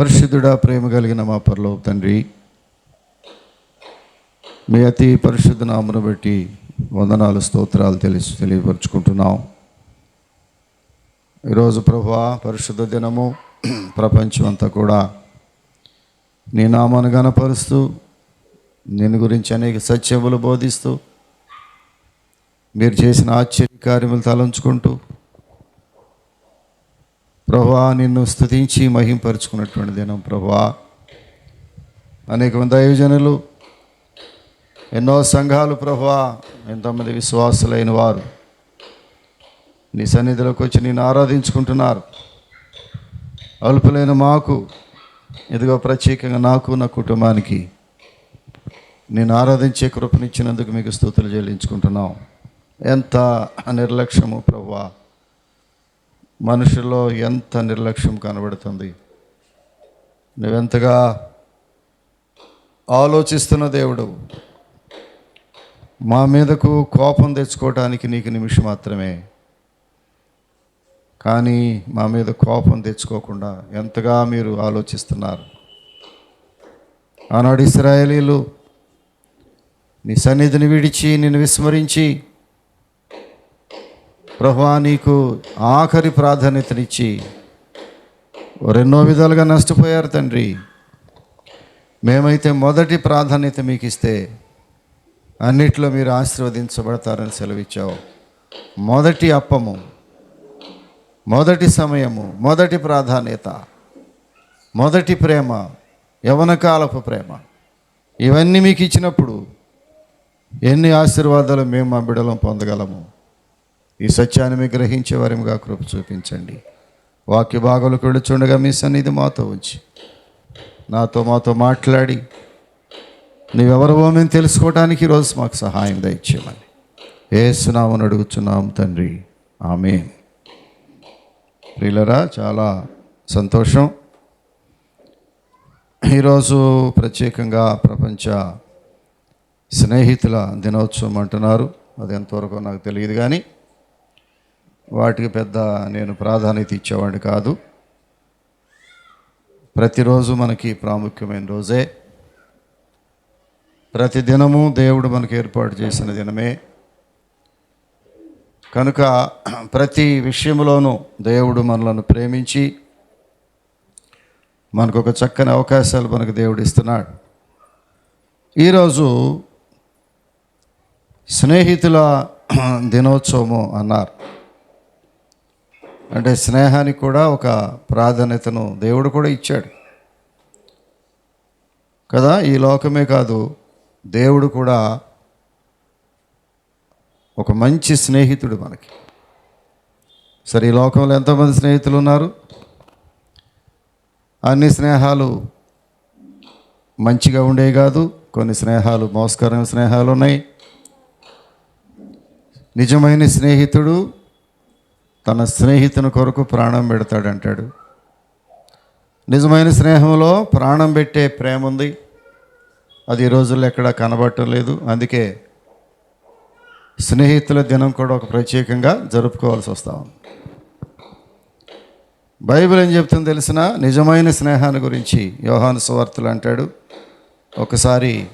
పరిశుద్ధుడా ప్రేమ కలిగిన మా పరలో తండ్రి మీ అతి పరిశుద్ధ నామను బట్టి వందనాలు స్తోత్రాలు తెలిసి తెలియపరుచుకుంటున్నాం. ఈరోజు ప్రభా పరిశుద్ధ దినము ప్రపంచం అంతా కూడా నీ నామాను గనపరుస్తూ నేను గురించి అనేక సత్యములు బోధిస్తూ మీరు చేసిన ఆశ్చర్య కార్యములు తలంచుకుంటూ ప్రభా నిన్ను స్థుతించి మహింపరుచుకున్నటువంటి దినం ప్రభా. అనేక మంది దైవజనులు ఎన్నో సంఘాలు ప్రభా ఎంతోమంది విశ్వాసులైన వారు నీ సన్నిధిలోకి వచ్చి నేను ఆరాధించుకుంటున్నారు. అల్పులైన మాకు ఇదిగో ప్రత్యేకంగా నాకు నా కుటుంబానికి నేను ఆరాధించే కృపనిచ్చినందుకు మీకు స్థుతులు చెల్లించుకుంటున్నాం. ఎంత నిర్లక్ష్యము ప్రభా. మనుషుల్లో ఎంత నిర్లక్ష్యం కనబడుతుంది? నువ్వెంతగా ఆలోచిస్తున్న దేవుడు? మా మీదకు కోపం తెచ్చుకోవటానికి నీకు నిమిషం మాత్రమే. కానీ మా మీద కోపం తెచ్చుకోకుండా ఎంతగా మీరు ఆలోచిస్తున్నారు? ఆనాడు ఇస్రాయేలీలు నీ సన్నిధిని విడిచి నిన్ను విస్మరించి ప్రభా నీకు ఆఖరి ప్రాధాన్యతనిచ్చి రెండో విధాలుగా నష్టపోయారు తండ్రి. మేమైతే మొదటి ప్రాధాన్యత మీకు ఇస్తే అన్నిట్లో మీరు ఆశీర్వదించబడతారని సెలవిచ్చావు. మొదటి అప్పము మొదటి సమయము మొదటి ప్రాధాన్యత మొదటి ప్రేమ యవనకాలపు ప్రేమ ఇవన్నీ మీకు ఇచ్చినప్పుడు ఎన్ని ఆశీర్వాదాలు మేము మా బిడలం పొందగలము? ఈ సత్యాన్ని మీ గ్రహించే వారిగా కృప చూపించండి. వాక్య భాగాలు కొడుచుండగా మీ సన్నిధి మాతో ఉంచి నాతో మాతో మాట్లాడి నీవెవరవో మేము తెలుసుకోవడానికి ఈరోజు మాకు సహాయం దయచేయమని. ఏసునామని అడుగుచున్నాం తండ్రి. ఆమె ప్రియులరా చాలా సంతోషం. ఈరోజు ప్రత్యేకంగా ప్రపంచ స్నేహితుల దినోత్సవం అంటున్నారు. అది ఎంతవరకు నాకు తెలియదు కానీ వాటికి పెద్ద నేను ప్రాధాన్యత ఇచ్చేవాడిని కాదు. ప్రతిరోజు మనకి ప్రాముఖ్యమైన రోజే. ప్రతి దినము దేవుడు మనకు ఏర్పాటు చేసిన దినమే. కనుక ప్రతి విషయంలోనూ దేవుడు మనలను ప్రేమించి మనకు ఒక చక్కని అవకాశాలు మనకు దేవుడు ఇస్తున్నాడు. ఈరోజు స్నేహితుల దినోత్సవము అన్నారు. అంటే స్నేహానికి కూడా ఒక ప్రాధాన్యతను దేవుడు కూడా ఇచ్చాడు. కదా? ఈ లోకమే కాదు దేవుడు కూడా ఒక మంచి స్నేహితుడు మనకి. సరే ఈ లోకంలో ఎంతమంది స్నేహితులు ఉన్నారు? అన్ని స్నేహాలు మంచిగా ఉండేవి కాదు కొన్ని స్నేహాలు మోసకరమైన స్నేహాలు ఉన్నాయి. నిజమైన స్నేహితుడు తన స్నేహితుని కొరకు ప్రాణం పెడతాడంటాడు. నిజమైన స్నేహంలో ప్రాణం పెట్టే ప్రేమ ఉంది. అది ఈ రోజుల్లో ఎక్కడ కనబడటం లేదు. అందుకే స్నేహితుల దినం కూడా ఒక ప్రత్యేకంగా జరుపుకోవాల్సి వస్తా ఉంది. బైబిల్ ఏం చెప్తుందో తెలిసిన నిజమైన స్నేహాన్ని గురించి యోహాను సువార్తలు అంటాడు. ఒకసారి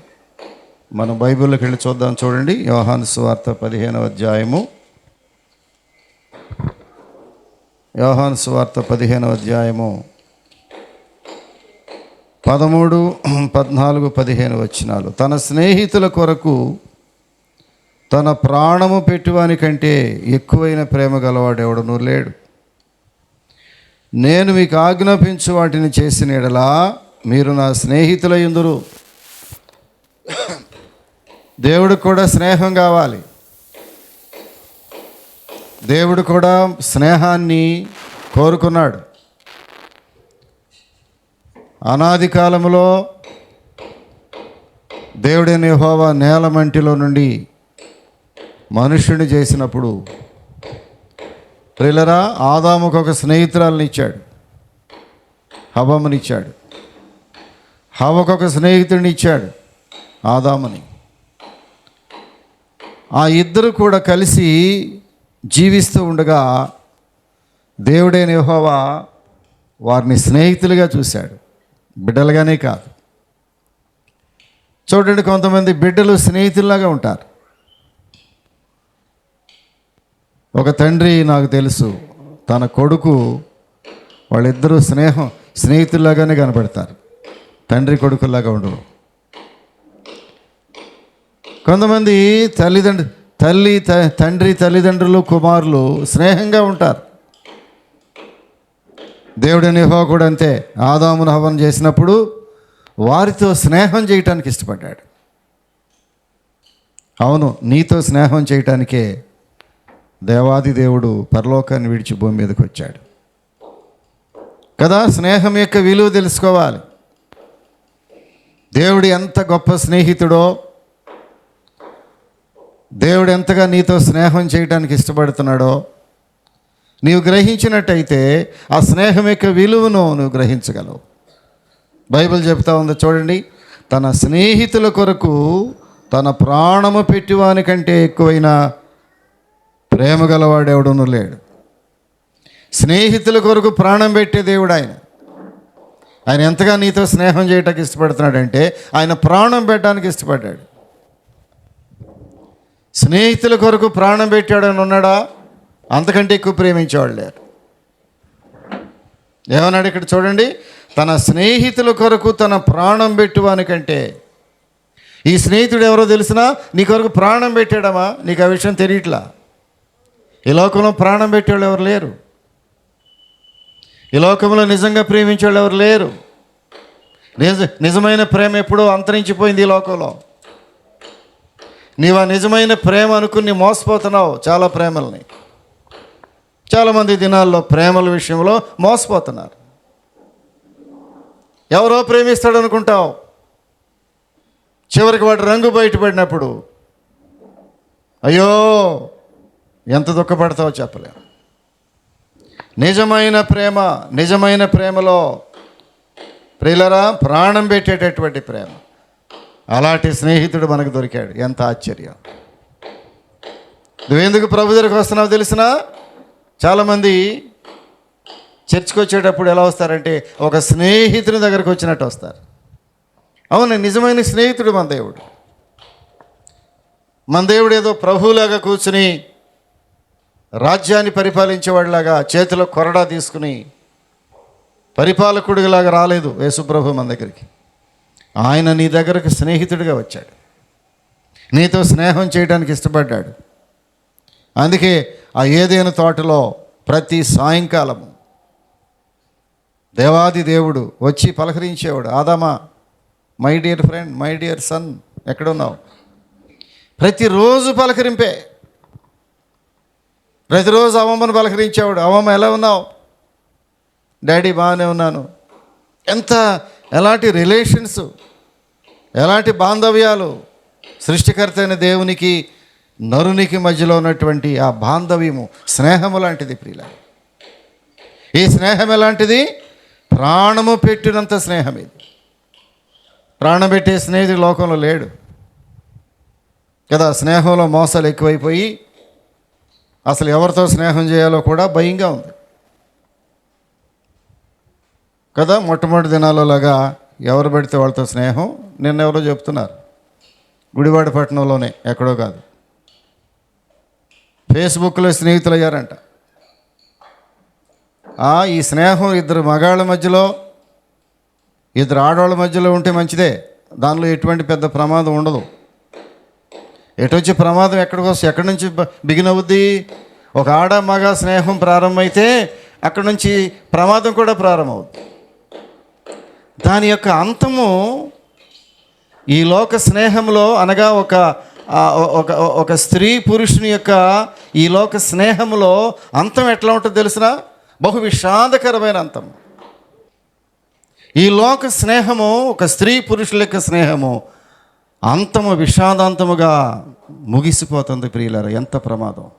మనం బైబిల్లోకి వెళ్ళి చూద్దాం చూడండి. యోహాను సువార్త పదిహేనవ అధ్యాయము యోహాన్ సువార్త పదిహేనవ అధ్యాయము. పదమూడు పద్నాలుగు పదిహేను వచ్చినాలు తన స్నేహితుల కొరకు తన ప్రాణము పెట్టువాని కంటే ఎక్కువైన ప్రేమ గలవాడు లేడు నేను మీకు ఆజ్ఞాపించు వాటిని చేసిన ఎడలా మీరు నా స్నేహితుల దేవుడికి కూడా స్నేహం కావాలి. దేవుడు కూడా స్నేహాన్ని కోరుకున్నాడు. అనాది కాలంలో దేవుడైన హోవా నేలమంటిలో నుండి మనుష్యుని చేసినప్పుడు ప్రిలరా ఆదాముకు ఒక స్నేహితురాలని ఇచ్చాడు హవమునిచ్చాడు హవకు ఒక స్నేహితుడిని ఇచ్చాడు ఆదాముని. ఆ ఇద్దరు కూడా కలిసి జీవిస్తూ ఉండగా దేవుడైన యహోవా వారిని స్నేహితులుగా చూశాడు. బిడ్డలుగానే కాదు. చూడండి కొంతమంది బిడ్డలు స్నేహితుల్లాగా ఉంటారు. ఒక తండ్రి నాకు తెలుసు తన కొడుకు వాళ్ళిద్దరూ స్నేహం స్నేహితుల్లాగానే కనపడతారు తండ్రి కొడుకుల్లాగా ఉండవు కొంతమంది తల్లిదండ్రులు తల్లి త- తండ్రి తల్లిదండ్రులు కుమారులు స్నేహంగా ఉంటారు. దేవుడిని నిహో కూడా అంతే. ఆదామును హవనం చేసినప్పుడు వారితో స్నేహం చేయటానికి ఇష్టపడ్డాడు. అవును నీతో స్నేహం చేయటానికే దేవాది దేవుడు పరలోకాన్ని విడిచి భూమి మీదకి వచ్చాడు. కదా స్నేహం యొక్క విలువ తెలుసుకోవాలి. దేవుడు ఎంత గొప్ప స్నేహితుడో దేవుడు ఎంతగా నీతో స్నేహం చేయడానికి ఇష్టపడుతున్నాడో నీవు గ్రహించినట్టయితే ఆ స్నేహం యొక్క విలువను నువ్వు గ్రహించగలవు. బైబిల్ చెప్తా ఉంది చూడండి తన స్నేహితుల కొరకు తన ప్రాణము పెట్టివాని కంటే ఎక్కువైన ప్రేమ గలవాడెవడును లేడు. స్నేహితుల కొరకు ప్రాణం పెట్టే దేవుడు ఆయన. ఆయన ఎంతగా నీతో స్నేహం చేయటానికి ఇష్టపడుతున్నాడంటే ఆయన ప్రాణం పెట్టడానికి ఇష్టపడ్డాడు. స్నేహితుల కొరకు ప్రాణం పెట్టాడని ఉన్నాడా? అంతకంటే ఎక్కువ ప్రేమించేవాడు లేరు. ఏమన్నాడు ఇక్కడ చూడండి? తన స్నేహితుల కొరకు తన ప్రాణం పెట్టువానికంటే. ఈ స్నేహితుడు ఎవరో తెలిసినా నీ కొరకు ప్రాణం పెట్టాడమా నీకు ఆ విషయం తెలియట్లా? ఈ లోకంలో ప్రాణం పెట్టేవాళ్ళు ఎవరు లేరు. ఈ లోకంలో నిజంగా ప్రేమించేవాళ్ళు ఎవరు లేరు. నిజ నిజమైన ప్రేమ ఎప్పుడో అంతరించిపోయింది ఈ లోకంలో. నీవు ఆ నిజమైన ప్రేమ అనుకుని మోసపోతున్నావు? చాలా ప్రేమల్ని. చాలామంది దినాల్లో ప్రేమల విషయంలో మోసపోతున్నారు. ఎవరో ప్రేమిస్తాడు అనుకుంటావు చివరికి వాడు రంగు బయటపడినప్పుడు అయ్యో ఎంత దుఃఖపడతావో చెప్పలేము నిజమైన ప్రేమ నిజమైన ప్రేమలో ప్రియులరా ప్రాణం పెట్టేటటువంటి ప్రేమ. అలాంటి స్నేహితుడు మనకు దొరికాడు. ఎంత ఆశ్చర్యం. నువ్వెందుకు ప్రభు దగ్గరికి వస్తున్నావు తెలిసినా చాలామంది చర్చ్కి వచ్చేటప్పుడు ఎలా వస్తారంటే ఒక స్నేహితుని దగ్గరకు వచ్చినట్టు వస్తారు. అవును నిజమైన స్నేహితుడు మన దేవుడు. మన దేవుడు ఏదో ప్రభువులాగా కూర్చుని రాజ్యాన్ని పరిపాలించేవాడిలాగా చేతిలో కొరడా తీసుకుని పరిపాలకుడిలాగా రాలేదు యేసుప్రభు మన దగ్గరికి. ఆయన నీ దగ్గరకు స్నేహితుడిగా వచ్చాడు. నీతో స్నేహం చేయడానికి ఇష్టపడ్డాడు. అందుకే ఆ ఏదైనా తోటలో ప్రతి సాయంకాలము దేవాది దేవుడు వచ్చి పలకరించేవాడు ఆదామా my dear friend my dear son ఎక్కడున్నావు? ప్రతిరోజు పలకరింపే. ప్రతిరోజు అవమ్మను పలకరించేవాడు అవమ్మ ఎలా ఉన్నావు? డాడీ బాగానే ఉన్నాను. ఎంత ఎలాంటి రిలేషన్స్ ఎలాంటి బాంధవ్యాలు సృష్టికర్త అయిన దేవునికి నరునికి మధ్యలో ఉన్నటువంటి ఆ బాంధవ్యము స్నేహము లాంటిది ప్రియుల ఈ స్నేహం ఎలాంటిది? ప్రాణము పెట్టినంత స్నేహం ఇది. ప్రాణం పెట్టే స్నేహితుడు లోకంలో లేడు. కదా స్నేహంలో మోసాలు ఎక్కువైపోయి అసలు ఎవరితో స్నేహం చేయాలో కూడా భయంగా ఉంది. కదా మొట్టమొదటి దినాలలాగా ఎవరు పెడితే వాళ్ళతో స్నేహం? నిన్న ఎవరో చెప్తున్నారు. గుడివాడ పట్టణంలోనే ఎక్కడో కాదు. ఫేస్బుక్లో స్నేహితులు అయ్యారంట ఈ స్నేహం ఇద్దరు మగాళ్ళ మధ్యలో ఇద్దరు ఆడవాళ్ళ మధ్యలో ఉంటే మంచిదే. దానిలో ఎటువంటి పెద్ద ప్రమాదం ఉండదు. ఎటొచ్చి ప్రమాదం ఎక్కడికి వస్తే ఎక్కడి నుంచి బిగిన్ అవుద్ది? ఒక ఆడ మగ స్నేహం ప్రారంభమైతే అక్కడి నుంచి ప్రమాదం కూడా ప్రారంభమవుద్ది. దాని యొక్క అంతము ఈ లోక స్నేహంలో అనగా ఒక ఒక ఒక స్త్రీ పురుషుని యొక్క ఈ లోక స్నేహంలో అంతం ఎట్లా ఉంటుందో తెలిసిన? బహు విషాదకరమైన అంతం ఈ లోక స్నేహము ఒక స్త్రీ పురుషుల యొక్క స్నేహము అంతము విషాదాంతముగా ముగిసిపోతుంది ప్రియులారా ఎంత ప్రమాదం.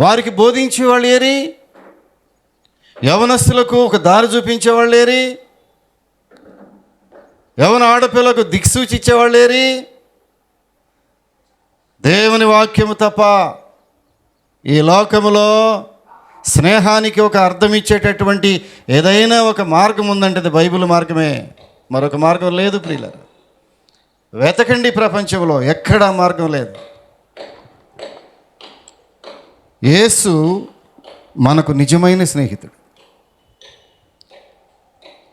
వారికి బోధించేవాళ్ళు ఏరి? యవనస్తులకు ఒక దారి చూపించేవాళ్ళు ఏరి యవన ఆడపిల్లకు దిక్సూచి ఇచ్చేవాళ్ళు లేరి దేవుని వాక్యము తప్ప ఈ లోకములో స్నేహానికి ఒక అర్థం ఇచ్చేటటువంటి ఏదైనా ఒక మార్గం ఉందంటే అది బైబిల్ మార్గమే. మరొక మార్గం లేదు ప్రియులరు. వెతకండి ప్రపంచంలో ఎక్కడ మార్గం లేదు. యేసు మనకు నిజమైన స్నేహితుడు.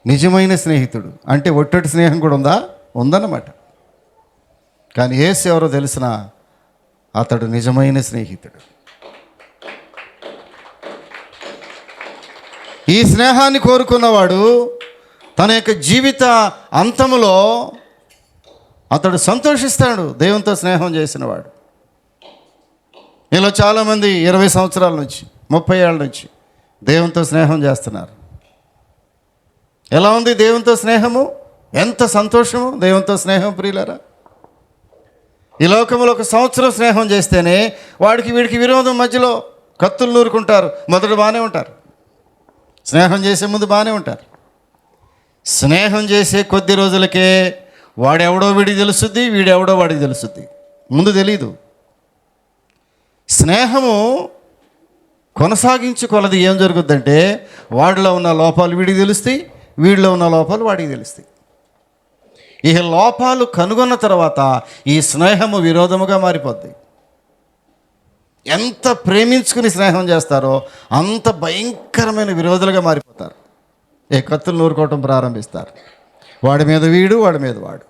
నిజమైన స్నేహితుడు. అంటే ఒట్టటి స్నేహం కూడా ఉందా? ఉందన్నమాట. కానీ ఏసు ఎవరో తెలిసిన అతడు నిజమైన స్నేహితుడు. ఈ స్నేహాన్ని కోరుకున్నవాడు తన యొక్క జీవిత అంతములో అతడు సంతోషిస్తాడు. దేవునితో స్నేహం చేసినవాడు. ఇలా చాలామంది ఇరవై సంవత్సరాల నుంచి ముప్పై ఏళ్ళ నుంచి దేవునితో స్నేహం చేస్తున్నారు. ఎలా ఉంది దేవునితో స్నేహము? ఎంత సంతోషము దేవునితో స్నేహం ప్రియులరా? ఈ లోకంలో ఒక సంవత్సరం స్నేహం చేస్తేనే వాడికి వీడికి విరోధం మధ్యలో కత్తులు నూరుకుంటారు. మొదట బాగానే ఉంటారు. స్నేహం చేసే ముందు బాగానే ఉంటారు. స్నేహం చేసే కొద్ది రోజులకే వాడెవడో వీడికి తెలుస్తుంది వీడెవడో వాడికి తెలుస్తుంది ముందు తెలీదు. స్నేహము కొనసాగించు కొలది ఏం జరుగుద్దంటే వాడిలో ఉన్న లోపాలు వీడికి తెలుస్తాయి వీడిలో ఉన్న లోపాలు వాడికి తెలుస్తాయి. ఈ లోపాలు కనుగొన్న తర్వాత ఈ స్నేహము విరోధముగా మారిపోద్ది. ఎంత ప్రేమించుకుని స్నేహం చేస్తారో అంత భయంకరమైన విరోధులుగా మారిపోతారు. ఏ కత్తులు నూరుకోవటం ప్రారంభిస్తారు. వాడి మీద వీడు వాడి మీద వాడు.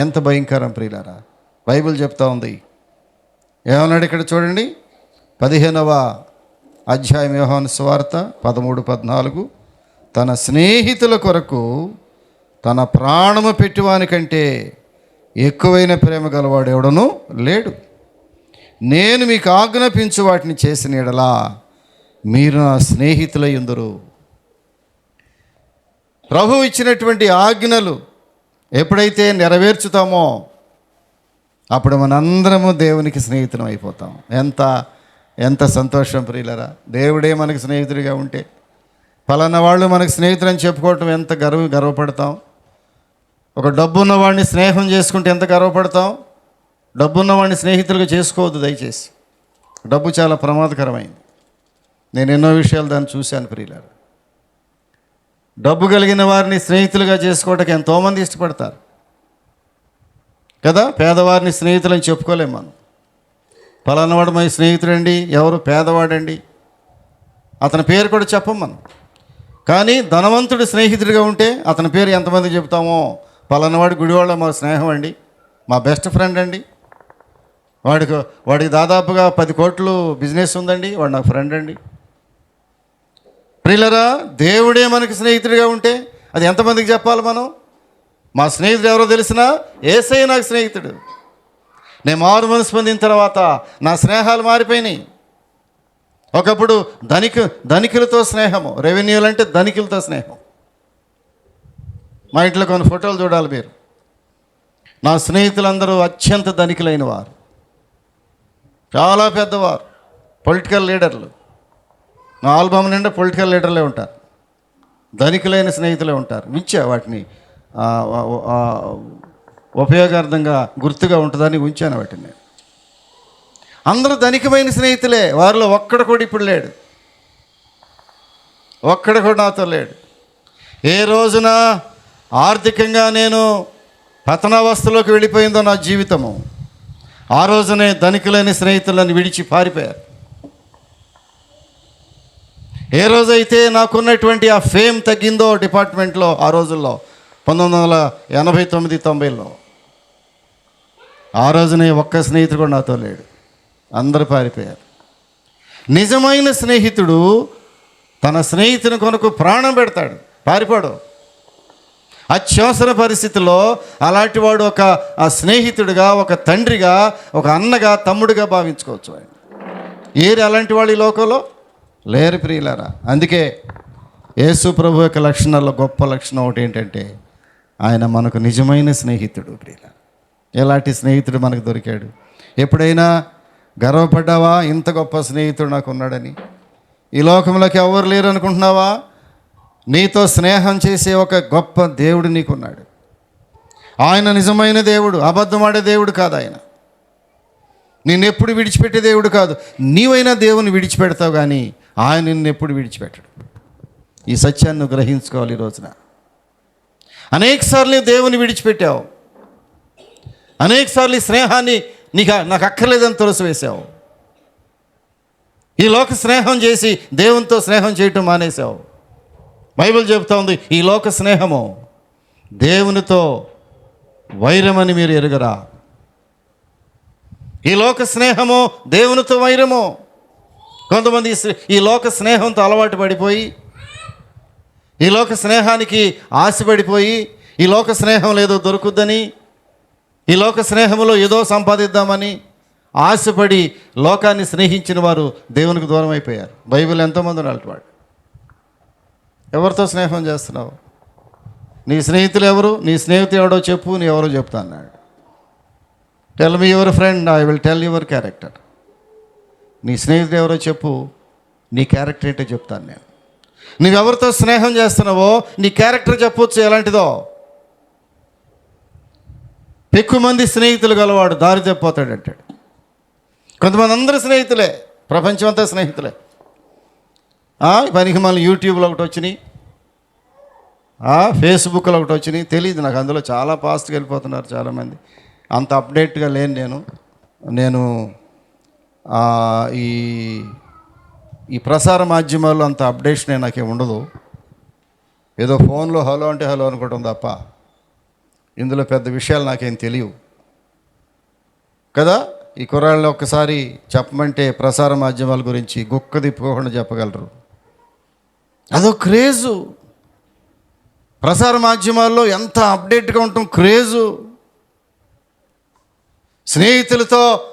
ఎంత భయంకరం ప్రియులారా. బైబిల్ చెప్తా ఉంది. ఏమన్నాడు ఇక్కడ చూడండి? పదిహేనవ అధ్యాయం యోహాను స్వార్త పదమూడు పద్నాలుగు. తన స్నేహితుల కొరకు తన ప్రాణము పెట్టువానికంటే ఎక్కువైన ప్రేమ గలవాడు ఎవడను లేడు. నేను మీకు ఆజ్ఞాపించు వాటిని చేసిన ఎడలా మీరు నా స్నేహితులై ఉందరు. ప్రభు ఇచ్చినటువంటి ఆజ్ఞలు ఎప్పుడైతే నెరవేర్చుతామో అప్పుడు మనందరము దేవునికి స్నేహితులం అయిపోతాం. ఎంత ఎంత సంతోషం ప్రియులరా. దేవుడే మనకి స్నేహితుడిగా ఉంటే ఫలానా వాళ్ళు మనకు స్నేహితులని చెప్పుకోవటం ఎంత గర్వ గర్వపడతాం? ఒక డబ్బు ఉన్నవాడిని స్నేహం చేసుకుంటే ఎంత గర్వపడతాం? డబ్బు ఉన్నవాడిని స్నేహితులుగా చేసుకోవద్దు దయచేసి. డబ్బు చాలా ప్రమాదకరమైంది. నేను ఎన్నో విషయాలు దాన్ని చూశాను ప్రియులారు. డబ్బు కలిగిన వారిని స్నేహితులుగా చేసుకోవడానికి ఎంతోమంది ఇష్టపడతారు. కదా? పేదవారిని స్నేహితులని చెప్పుకోలేం మనం. పలానవాడు మా స్నేహితుడండి ఎవరు పేదవాడండి? అతని పేరు కూడా చెప్పం మనం. కానీ ధనవంతుడు స్నేహితుడిగా ఉంటే అతని పేరు ఎంతమంది చెప్తామో పలానావాడు గుడివాళ్ళ మా స్నేహం అండి. మా బెస్ట్ ఫ్రెండ్ అండి. వాడికి వాడికి దాదాపుగా పది కోట్లు బిజినెస్ ఉందండి. వాడు నాకు ఫ్రెండ్ అండి. ప్రియులరా దేవుడే మనకి స్నేహితుడిగా ఉంటే అది ఎంతమందికి చెప్పాలి మనం? మా స్నేహితుడు ఎవరో తెలిసినా ఏసై నాకు స్నేహితుడు. నేను మారు మనసు పొందిన తర్వాత నా స్నేహాలు మారిపోయినాయి. ఒకప్పుడు ధనిక ధనికులతో స్నేహము. రెవెన్యూలు అంటే ధనికులతో స్నేహం. మా ఇంట్లో కొన్ని ఫోటోలు చూడాలి మీరు. నా స్నేహితులందరూ అత్యంత ధనికులైన వారు. చాలా పెద్దవారు. పొలిటికల్ లీడర్లు నా ఆల్బమ్ నిండా పొలిటికల్ లీడర్లే ఉంటారు. ధనికులైన స్నేహితులే ఉంటారు. ఉంచా వాటిని. ఉపయోగార్థంగా గుర్తుగా ఉంటుందని ఉంచాను వాటిని నేను. అందరూ ధనికమైన స్నేహితులే. వారిలో ఒక్కడ కూడా ఇప్పుడు లేడు. ఒక్కడ కూడా నాతో లేడు. ఏ రోజున ఆర్థికంగా నేను పతనావస్థలోకి వెళ్ళిపోయిందో నా జీవితము ఆ రోజునే ధనికులైన స్నేహితులను విడిచి పారిపోయారు. ఏ రోజైతే నాకున్నటువంటి ఆ ఫేమ్ తగ్గిందో డిపార్ట్మెంట్లో ఆ రోజుల్లో పంతొమ్మిది వందల ఎనభై తొమ్మిది తొంభైలో ఆ రోజునే ఒక్క స్నేహితుడు కూడా నాతో లేడు. అందరూ పారిపోయారు. నిజమైన స్నేహితుడు తన స్నేహితుని కొనుక్కు ప్రాణం పెడతాడు. పారిపోడు. అత్యవసర పరిస్థితిలో అలాంటి వాడు ఒక ఆ స్నేహితుడిగా ఒక తండ్రిగా ఒక అన్నగా తమ్ముడిగా భావించుకోవచ్చు ఆయన. ఏరు అలాంటి వాళ్ళు ఈ లోకంలో? లేరు ప్రియులారా. అందుకే యేసు ప్రభు యొక్క లక్షణాల్లో గొప్ప లక్షణం ఒకటి ఏంటంటే ఆయన మనకు నిజమైన స్నేహితుడు ప్రియుల ఎలాంటి స్నేహితుడు మనకు దొరికాడు? ఎప్పుడైనా గర్వపడ్డావా? ఇంత గొప్ప స్నేహితుడు నాకు ఉన్నాడని ఈ లోకంలోకి ఎవరు లేరు అనుకుంటున్నావా నీతో స్నేహం చేసే ఒక గొప్ప దేవుడు నీకున్నాడు. ఆయన నిజమైన దేవుడు అబద్ధమాడే దేవుడు కాదు ఆయన. నిన్నెప్పుడు విడిచిపెట్టే దేవుడు కాదు. నీవైనా దేవుని విడిచిపెడతావు కానీ ఆయన నిన్నెప్పుడు విడిచిపెట్టడు. ఈ సత్యాన్ని గ్రహించుకోవాలి ఈ రోజున. అనేకసార్లు దేవుని విడిచిపెట్టావు. అనేకసార్లు ఈ స్నేహాన్ని నీకు నాకు అక్కర్లేదని తులసివేశావు. ఈ లోక స్నేహం చేసి దేవునితో స్నేహం చేయటం మానేశావు. బైబిల్ చెబుతా ఉంది ఈ లోక స్నేహము దేవునితో వైరమని మీరు ఎరుగరా. ఈ లోక స్నేహము దేవునితో వైరము. కొంతమంది ఈ లోక స్నేహంతో అలవాటు పడిపోయి ఈ లోక స్నేహానికి ఆశపడిపోయి ఈ లోక స్నేహం లేదో దొరుకుద్దని ఈ లోక స్నేహంలో ఏదో సంపాదిద్దామని ఆశపడి లోకాన్ని స్నేహించిన వారు దేవునికి దూరం అయిపోయారు. బైబిల్ ఎంతోమంది వాడు ఎవరితో స్నేహం చేస్తున్నావు? నీ స్నేహితులు ఎవరు? నీ స్నేహితుడు ఎవడో చెప్పు నీ ఎవరో చెప్తా అన్నాడు. Tell me your friend I will tell your character నీ స్నేహితుడు ఎవరో చెప్పు నీ క్యారెక్టర్ ఏంటో చెప్తాను నేను. నువ్వెవరితో స్నేహం చేస్తున్నావో నీ క్యారెక్టర్ చెప్పొచ్చు ఎలాంటిదో. ఎక్కువ మంది స్నేహితులు గలవాడు దారి తప్పిపోతాడు అంటాడు. కొంతమంది అందరు స్నేహితులే ప్రపంచం అంతా స్నేహితులే. పనికి మళ్ళీ యూట్యూబ్లో ఒకటి వచ్చినాయి. ఫేస్బుక్లో ఒకటి వచ్చినాయి. తెలియదు నాకు అందులో చాలా ఫాస్ట్గా వెళ్ళిపోతున్నారు చాలామంది. అంత అప్డేట్గా లేను నేను. నేను ఈ ఈ ప్రసార మాధ్యమాల్లో అంత అప్డేషన్ నాకేం ఉండదు. ఏదో ఫోన్లో హలో అంటే హలో అనుకోవటం తప్ప. ఇందులో పెద్ద విషయాలు నాకేం తెలియవు. కదా? ఈ కుర్రాళ్ళు ఒక్కసారి చెప్పమంటే ప్రసార మాధ్యమాల గురించి గుక్క తిప్పుకోకుండా చెప్పగలరు. అదో క్రేజు. ప్రసార మాధ్యమాల్లో ఎంత అప్డేట్గా ఉంటాం క్రేజు. స్నేహితులతో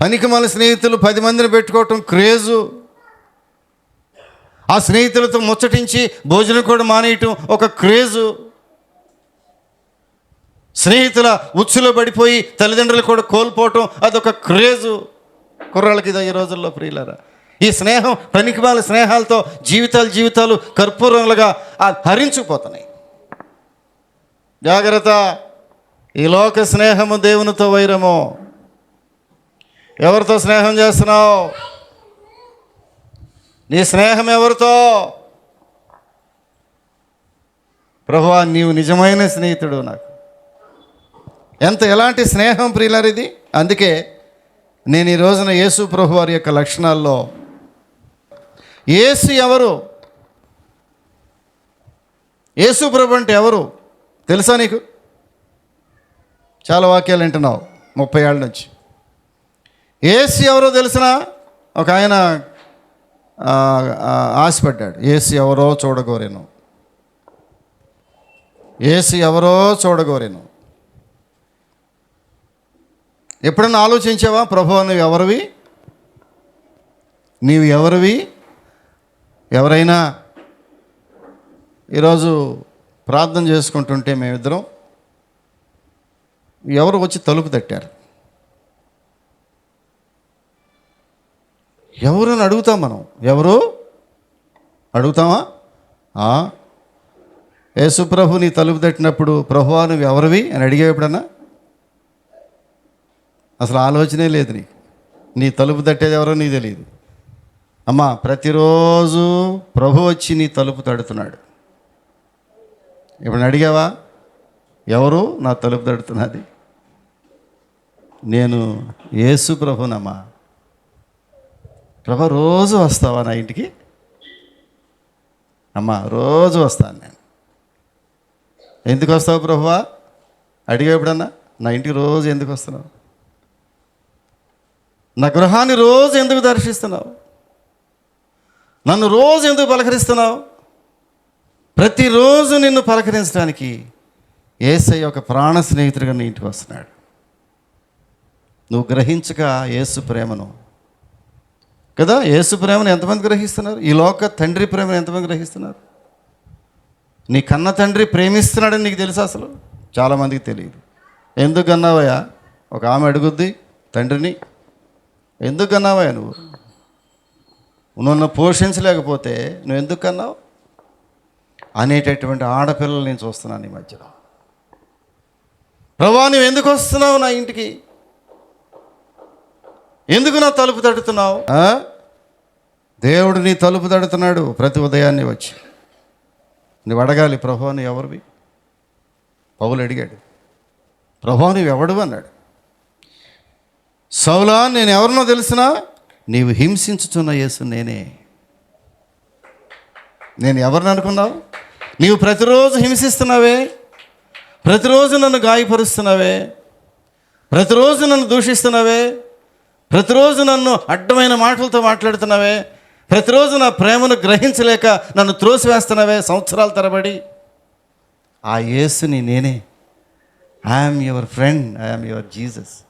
పనికిమాల స్నేహితులు పది మందిని పెట్టుకోవటం క్రేజు. ఆ స్నేహితులతో ముచ్చటించి భోజనం కూడా మానేయటం ఒక క్రేజు. స్నేహితుల ఉచ్చులో పడిపోయి తల్లిదండ్రులు కూడా కోల్పోవటం అదొక క్రేజు. కుర్రాళ్ళకి ఇదో ఈ రోజుల్లో ప్రియులరా. ఈ స్నేహం పనికిమాల స్నేహాలతో జీవితాలు జీవితాలు కర్పూరంలుగా హరించుకుపోతున్నాయి జాగ్రత్త. ఈ లోక స్నేహము దేవునితో వైరము. ఎవరితో స్నేహం చేస్తున్నావు? నీ స్నేహం ఎవరితో? ప్రభువా నీవు నిజమైన స్నేహితుడు నాకు. ఎంత ఎలాంటి స్నేహం ప్రియులరిది అందుకే నేను ఈ రోజున యేసు ప్రభు వారి యొక్క లక్షణాల్లో ఏసు ఎవరు? యేసు ప్రభు అంటే ఎవరు? తెలుసా నీకు? చాలా వాక్యాలు వింటున్నావు ముప్పై ఏళ్ళ నుంచి. ఏసు ఎవరో తెలిసిన ఒక ఆయన ఆశపడ్డాడు. ఏసు ఎవరో చూడగోరేను. ఏసు ఎవరో చూడగోరేను. ఎప్పుడన్నా ఆలోచించావా? ప్రభు నువ్వు ఎవరివి? నీవు ఎవరివి? ఎవరైనా ఈరోజు ప్రార్థన చేసుకుంటుంటే మేమిద్దరం ఎవరు వచ్చి తలుపు తట్టారు? ఎవరు అని అడుగుతాం మనం? ఎవరు? అడుగుతామా? యేసుప్రభు నీ తలుపు తట్టినప్పుడు ప్రభువా నువ్వు ఎవరివి అని అడిగేవి ఎప్పుడన్నా? అసలు ఆలోచనే లేదు నీకు. నీ తలుపు తట్టేది ఎవరో నీకు తెలియదు అమ్మా ప్రతిరోజు ప్రభు వచ్చి నీ తలుపు తడుతున్నాడు. ఇప్పుడు అడిగావా? ఎవరు నా తలుపు తడుతున్నది? నేను యేసు ప్రభునమ్మా. ప్రభ రోజు వస్తావా నా ఇంటికి? అమ్మా రోజు వస్తాను నేను. ఎందుకు వస్తావు ప్రభువా? అడిగా ఎప్పుడన్నా? నా ఇంటికి రోజు ఎందుకు వస్తున్నావు? నా గృహాన్ని రోజు ఎందుకు దర్శిస్తున్నావు? నన్ను రోజు ఎందుకు పలకరిస్తున్నావు? ప్రతిరోజు నిన్ను పలకరించడానికి ఏసై ఒక ప్రాణ స్నేహితుడిగా నీ ఇంటికి వస్తున్నాడు. నువ్వు గ్రహించక యేసు ప్రేమను. కదా యేసు ప్రేమను ఎంతమంది గ్రహిస్తున్నారు? ఈ లోక తండ్రి ప్రేమను ఎంతమంది గ్రహిస్తున్నారు? నీ కన్న తండ్రి ప్రేమిస్తున్నాడని నీకు తెలుసా అసలు? చాలామందికి తెలియదు. ఎందుకు అన్నావయ్యా? ఒక ఆమె అడుగుద్ది తండ్రిని ఎందుకు అన్నావయ్యా నువ్వు నన్ను పోషించలేకపోతే నువ్వు ఎందుకు అన్నావు అనేటటువంటి ఆడపిల్లలు నేను చూస్తున్నాను ఈ మధ్యలో. ప్రభా నువ్వు ఎందుకు వస్తున్నావు నా ఇంటికి? ఎందుకు నా తలుపు తడుతున్నావు? దేవుడు నీ తలుపు తడుతున్నాడు ప్రతి ఉదయాన్నే వచ్చి. నువ్వు అడగాలి ప్రభా నువ్వు ఎవరివి? పౌలు అడిగాడు. ప్రభా నువ్వు ఎవడు? అన్నాడు. సౌలా నేను ఎవరినో తెలిసినా నీవు హింసించుచున్న యేసు నేనే. నేను ఎవరిని అనుకున్నావు? నీవు ప్రతిరోజు హింసిస్తున్నావే? ప్రతిరోజు నన్ను గాయపరుస్తున్నావే? ప్రతిరోజు నన్ను దూషిస్తున్నావే? ప్రతిరోజు నన్ను అడ్డమైన మాటలతో మాట్లాడుతున్నావే? ప్రతిరోజు నా ప్రేమను గ్రహించలేక నన్ను త్రోసివేస్తున్నావే సంవత్సరాల తరబడి? ఆ యేసుని నేనే. I'm your friend I'm your Jesus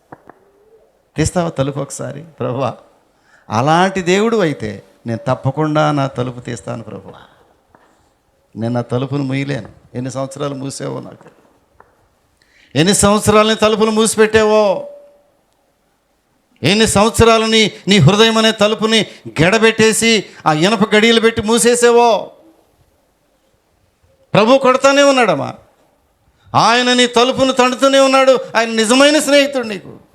తీస్తావా తలుపు ఒకసారి ప్రభు అలాంటి దేవుడు అయితే నేను తప్పకుండా నా తలుపు తీస్తాను ప్రభు నేను నా తలుపును మూయలేను. ఎన్ని సంవత్సరాలు మూసేవో నాకు? ఎన్ని సంవత్సరాలని తలుపులు మూసిపెట్టేవో? ఎన్ని సంవత్సరాలని నీ హృదయం అనే తలుపుని గడబెట్టేసి ఆ ఇనప గడియలు పెట్టి మూసేసేవో? ప్రభు కొడతానే ఉన్నాడమ్మా. ఆయన నీ తలుపును తండుతూనే ఉన్నాడు. ఆయన నిజమైన స్నేహితుడు నీకు.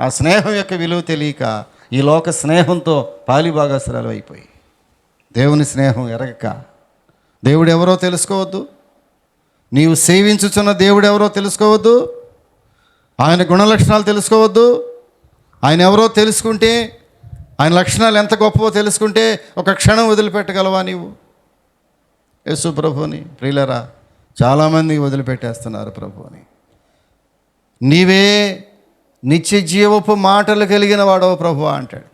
ఆ స్నేహం యొక్క విలువ తెలియక ఈ లోక స్నేహంతో పాలిభాగాసురాలు అయిపోయి దేవుని స్నేహం ఎరగక దేవుడు ఎవరో తెలుసుకోవద్దు. నీవు సేవించుచున్న దేవుడు ఎవరో తెలుసుకోవద్దు. ఆయన గుణలక్షణాలు తెలుసుకోవద్దు. ఆయన ఎవరో తెలుసుకుంటే ఆయన లక్షణాలు ఎంత గొప్పవో తెలుసుకుంటే ఒక క్షణం వదిలిపెట్టగలవా నీవు? యేసు ప్రభుని ప్రియులరా చాలామంది వదిలిపెట్టేస్తున్నారు ప్రభుని నీవే నిత్య జీవపు మాటలు కలిగిన వాడవ ప్రభు అంటాడు.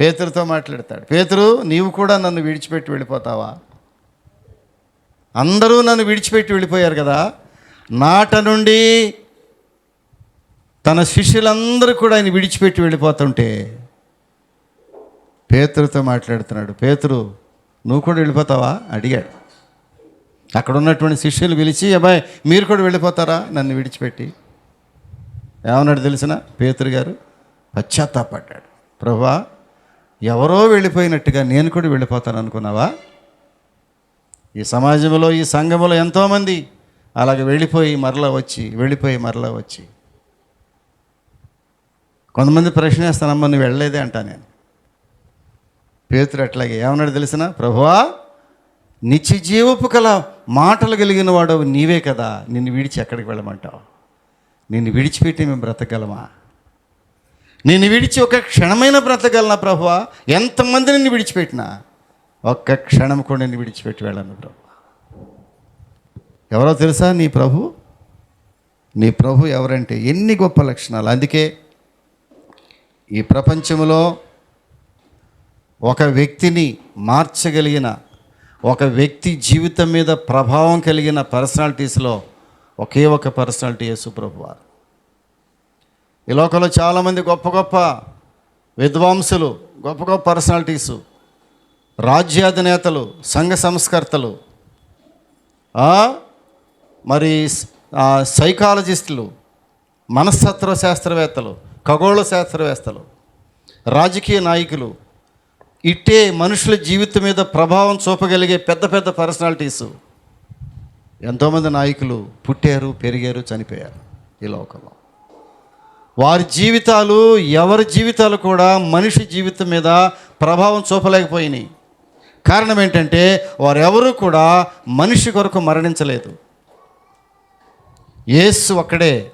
పేతురుతో మాట్లాడతాడు. పేతురు నీవు కూడా నన్ను విడిచిపెట్టి వెళ్ళిపోతావా? అందరూ నన్ను విడిచిపెట్టి వెళ్ళిపోయారు కదా. నాట నుండి తన శిష్యులందరూ కూడా ఆయన విడిచిపెట్టి వెళ్ళిపోతుంటే పేతురుతో మాట్లాడుతున్నాడు. పేతురు నువ్వు కూడా వెళ్ళిపోతావా? అడిగాడు. అక్కడ ఉన్నటువంటి శిష్యులు పిలిచి అబ్బాయి మీరు కూడా వెళ్ళిపోతారా? నన్ను విడిచిపెట్టి. ఏమన్నాడు తెలిసిన? పేతురు గారు పశ్చాత్తాపడ్డాడు. ప్రభా ఎవరో వెళ్ళిపోయినట్టుగా నేను కూడా వెళ్ళిపోతాను అనుకున్నావా? ఈ సమాజంలో ఈ సంఘంలో ఎంతోమంది అలాగ వెళ్ళిపోయి మరలా వచ్చి వెళ్ళిపోయి మరలా వచ్చి. కొంతమంది ప్రశ్న వేస్తానమ్మా నువ్వు వెళ్ళలేదే అంటా నేను. పేతురు అట్లాగే ఏమన్నాడు తెలిసిన? ప్రభువా నిత్య జీవపు కల మాటలు కలిగిన వాడు నీవే కదా నిన్ను విడిచి ఎక్కడికి వెళ్ళమంటావు? నిన్ను విడిచిపెట్టి మేము బ్రతకగలమా? నిన్ను విడిచి ఒక క్షణమైన బ్రతకగలనా ప్రభువా? ఎంతమంది నిన్ను విడిచిపెట్టినా? ఒక్క క్షణం కూడా నిన్ను విడిచిపెట్టి వెళ్ళను ప్రభు. ఎవరో తెలుసా నీ ప్రభు? నీ ప్రభు ఎవరంటే ఎన్ని గొప్ప లక్షణాలు. అందుకే ఈ ప్రపంచంలో ఒక వ్యక్తిని మార్చగలిగిన ఒక వ్యక్తి జీవితం మీద ప్రభావం కలిగిన పర్సనాలిటీస్లో ఒకే ఒక పర్సనాలిటీ యేసు ప్రభు వారు ఈ లోకంలో చాలామంది గొప్ప గొప్ప విద్వాంసులు గొప్ప గొప్ప పర్సనాలిటీస్ రాజ్యాధినేతలు సంఘ సంస్కర్తలు మరి సైకాలజిస్టులు మనస్తత్వ శాస్త్రవేత్తలు ఖగోళ శాస్త్రవేత్తలు రాజకీయ నాయకులు ఇట్టే మనుషుల జీవితం మీద ప్రభావం చూపగలిగే పెద్ద పెద్ద పర్సనాలిటీసు ఎంతోమంది నాయకులు పుట్టారు పెరిగారు చనిపోయారు ఈ లోకంలో. వారి జీవితాలు ఎవరి జీవితాలు కూడా మనిషి జీవితం మీద ప్రభావం చూపలేకపోయినాయి. కారణం ఏంటంటే వారెవరూ కూడా మనిషి కొరకు మరణించలేదు. యేసు ఒక్కడే.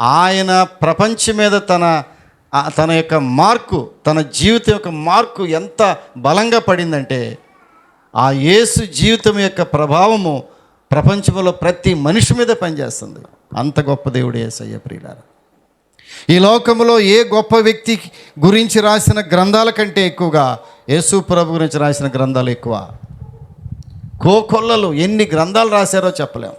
ఆయన ప్రపంచం మీద తన తన యొక్క మార్కు తన జీవితం యొక్క మార్కు ఎంత బలంగా పడిందంటే ఆ యేసు జీవితం యొక్క ప్రభావము ప్రపంచంలో ప్రతి మనిషి మీద పనిచేస్తుంది. అంత గొప్ప దేవుడు ఏసయ్య ప్రియులారా. ఈ లోకంలో ఏ గొప్ప వ్యక్తి గురించి రాసిన గ్రంథాల కంటే ఎక్కువగా యేసు ప్రభు గురించి రాసిన గ్రంథాలు ఎక్కువ? కోకొల్లలు ఎన్ని గ్రంథాలు రాశారో చెప్పలేము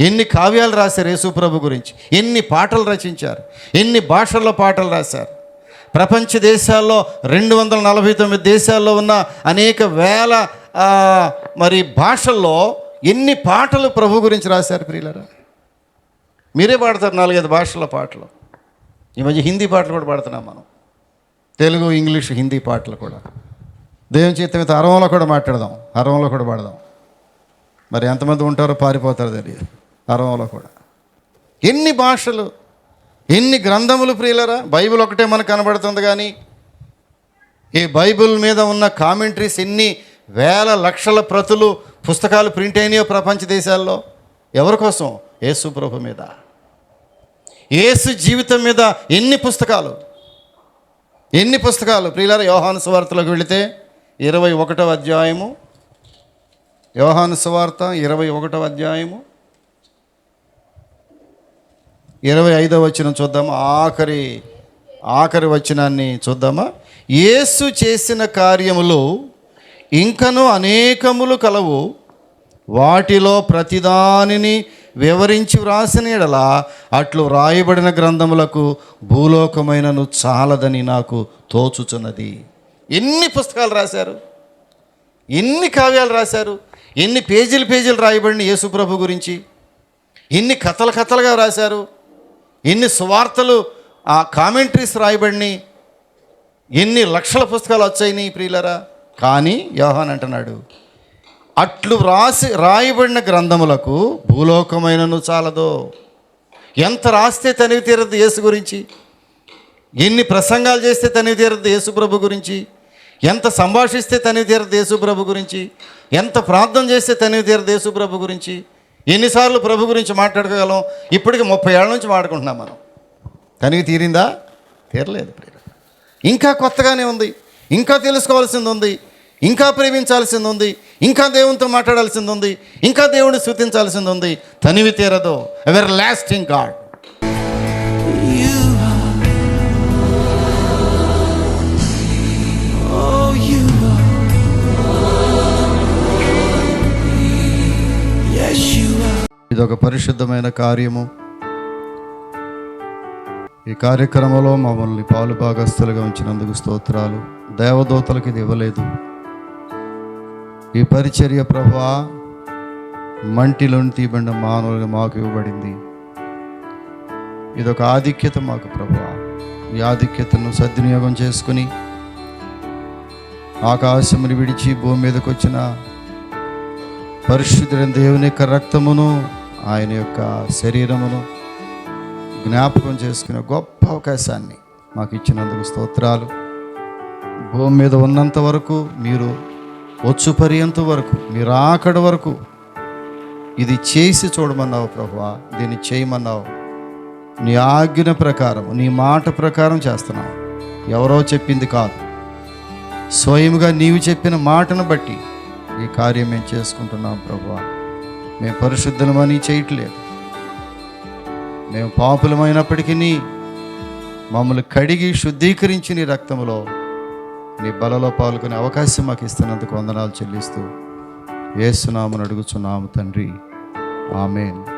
ఎన్ని కావ్యాలు రాశారు యేసు ప్రభు గురించి? ఎన్ని పాటలు రచించారు? ఎన్ని భాషల్లో పాటలు రాశారు? ప్రపంచ దేశాల్లో రెండు వందల నలభై తొమ్మిది దేశాల్లో ఉన్న అనేక వేల మరి భాషల్లో ఎన్ని పాటలు ప్రభు గురించి రాశారు ప్రియులరా? మీరే పాడతారు నాలుగైదు భాషల పాటలు. ఈ మధ్య హిందీ పాటలు కూడా పాడుతున్నాం మనం. తెలుగు ఇంగ్లీష్ హిందీ పాటలు కూడా. దేవుని చేత మీద అరవంలో కూడా మాట్లాడదాం. అరవంలో కూడా పాడదాం. మరి ఎంతమంది ఉంటారో పారిపోతారు తెలియదు. అరవంలో కూడా. ఎన్ని భాషలు ఎన్ని గ్రంథములు ప్రియులరా? బైబిల్ ఒకటే మనకు కనబడుతుంది కానీ ఈ బైబిల్ మీద ఉన్న కామెంటరీస్ ఎన్ని వేల లక్షల ప్రతులు పుస్తకాలు ప్రింట్ అయినాయో ప్రపంచ దేశాల్లో? ఎవరి కోసం? యేసు ప్రభు మీద. యేసు జీవితం మీద ఎన్ని పుస్తకాలు? ఎన్ని పుస్తకాలు? ప్రియులార యోహాను సువార్తలోకి వెళితే ఇరవై ఒకటవ అధ్యాయము. యోహాను సువార్త ఇరవై ఒకటవ అధ్యాయము. ఇరవై ఐదవ వచ్చిన చూద్దామా. ఆఖరి ఆఖరి వచనాన్ని చూద్దామా? యేసు చేసిన కార్యములు ఇంకను అనేకములు కలవు. వాటిలో ప్రతిదానిని వివరించి వ్రాసిన ఎడల అట్లు వ్రాయబడిన గ్రంథములకు భూలోకమైనను చాలదని నాకు తోచుచున్నది. ఎన్ని పుస్తకాలు రాశారు? ఎన్ని కావ్యాలు రాశారు? ఎన్ని పేజీలు పేజీలు రాయబడిన యేసుప్రభు గురించి? ఎన్ని కథలు కథలుగా రాశారు? ఎన్ని సువార్తలు ఆ కామెంట్రీస్ రాయబడిని ఎన్ని లక్షల పుస్తకాలు వచ్చాయి ప్రియులరా? కానీ యోహాన్ అంటున్నాడు అట్లు రాసి రాయబడిన గ్రంథములకు భూలోకమైనను చాలదో. ఎంత రాస్తే తనివి తీరదు యేసు గురించి? ఎన్ని ప్రసంగాలు చేస్తే తనివి తీరదు యేసు ప్రభు గురించి? ఎంత సంభాషిస్తే తనివి తీరదు యేసు ప్రభు గురించి? ఎంత ప్రార్థన చేస్తే తనివి తీరదు యేసు ప్రభు గురించి? ఎన్నిసార్లు ప్రభు గురించి మాట్లాడుకోగలం? ఇప్పటికి ముప్పై ఏళ్ళ నుంచి మాట్లాడుకుంటున్నాం మనం. తనివి తీరిందా? తీరలేదు. ఇంకా కొత్తగానే ఉంది. ఇంకా తెలుసుకోవాల్సింది ఉంది ఇంకా ప్రేమించాల్సింది ఉంది ఇంకా దేవునితో మాట్లాడాల్సింది ఉంది ఇంకా దేవుడిని స్థుతించాల్సింది ఉంది. తనివి తీరదు. Everlasting God are. ఇదొక పరిశుద్ధమైన కార్యము. ఈ కార్యక్రమంలో మమ్మల్ని పాలు భాగస్తులుగా ఉంచినందుకు స్తోత్రాలు. దేవదూతలకు ఇది ఇవ్వలేదు. ఈ పరిచర్య ప్రభా మంటిలోని తీయబడిన మానవులుగా మాకు ఇవ్వబడింది. ఇదొక ఆధిక్యత మాకు ప్రభా ఈ ఆధిక్యతను సద్వినియోగం చేసుకుని ఆకాశముని విడిచి భూమి మీదకి వచ్చిన పరిశుద్ధుడైన దేవుని యొక్క రక్తమును ఆయన యొక్క శరీరమును జ్ఞాపకం చేసుకునే గొప్ప అవకాశాన్ని మాకు ఇచ్చినందుకు స్తోత్రాలు. భూమి మీద ఉన్నంత వరకు మీరు వచ్చు పర్యంత వరకు మీరు ఆకడ వరకు ఇది చేసి చూడమన్నావు ప్రభువా దీన్ని చేయమన్నావు. నీ ఆజ్ఞ ప్రకారం నీ మాట ప్రకారం చేస్తున్నావు. ఎవరో చెప్పింది కాదు. స్వయంగా నీవు చెప్పిన మాటను బట్టి ఈ కార్యం మేము చేసుకుంటున్నాం ప్రభువా. మేము పరిశుద్ధమని చేయట్లేదు. మేము పాపులమైనప్పటికీ మమ్మల్ని కడిగి శుద్ధీకరించి నీ రక్తంలో నీ బలలో పాల్గొనే అవకాశం మాకు ఇస్తున్నందుకు వందనాలు చెల్లిస్తూ ఏసునామని అడుగుచున్నాము తండ్రి. ఆమెన్.